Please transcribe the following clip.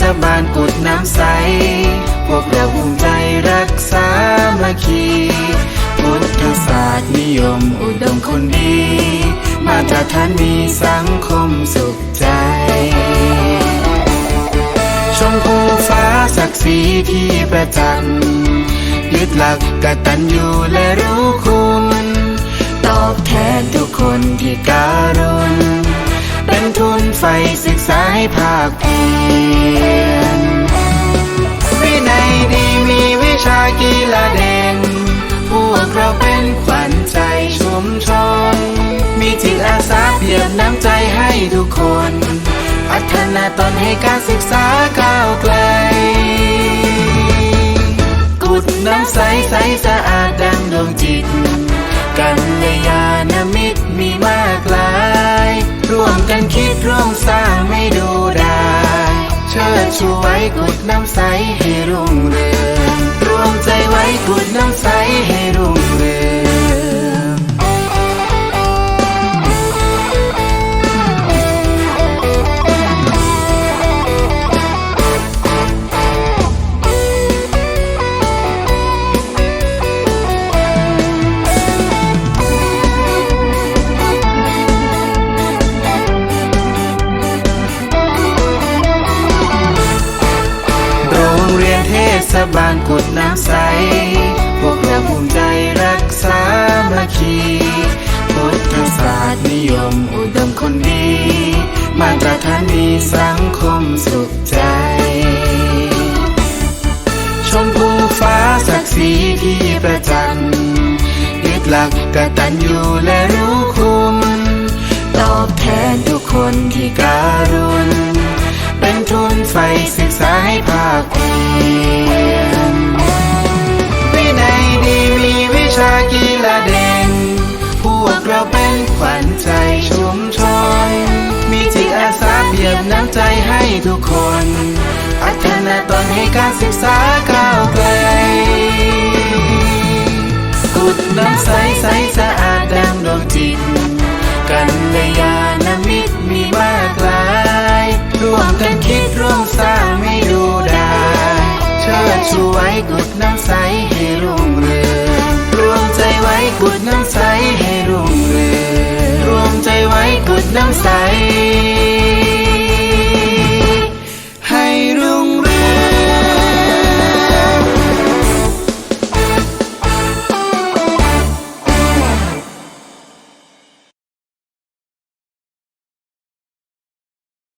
ศบาลกุดน้ำใส พวกเราภูมิใจรักษามาคีพุทธศาสตร์นิยมอุดมคนดี มาตรฐานมีสังคมสุขใจ ชมพูฟ้าศักดิ์ศรีที่ประจันยึดหลักกตัญญูและรู้คุณ ตอบแทนทุกคนที่การุ ไฟศึกษาให้ภาคเพียรวินัยดีมีวิชากีฬาเด่นพวกเราเป็นขวัญใจชุมชน มีจิตอาสาเพียบน้ำใจให้ทุกคน พัฒนาตนให้การศึกษาก้าวไกล กุดน้ำใสใสสะอาดดังดวงจิต กันเลยยา ดชูไว้กุดน้ำใสให้รุ่งเรือง รวมใจไว้กุดน้ำใสให้รุ่งเรือง ศบาลกุดน้ำใส พวกเราภูมิใจรักษามาคีพุทธศาสตร์นิยมอุดมคนดี มาตรฐานมีสังคมสุขใจ ชมพูฟ้าศักดิ์ศรีที่ประจันยึดหลักกตัญญูและรู้คุณตอบแทนทุกคนที่การุณเป็นทุนไฟศึกษาให้ภาคเพี ทุกคน พัฒนาตนให้การศึกษาก้าวไกลกุดน้ำใสใสสะอาดดังดวงจิต กันระยาณมิตรมีมากลาย ร่วมกันคิดร่วมสร้างไม่ดูได้ เชิดชูไว้กุดน้ำใสให้รุ่งเรืองรวมใจไว้กุดน้ำใส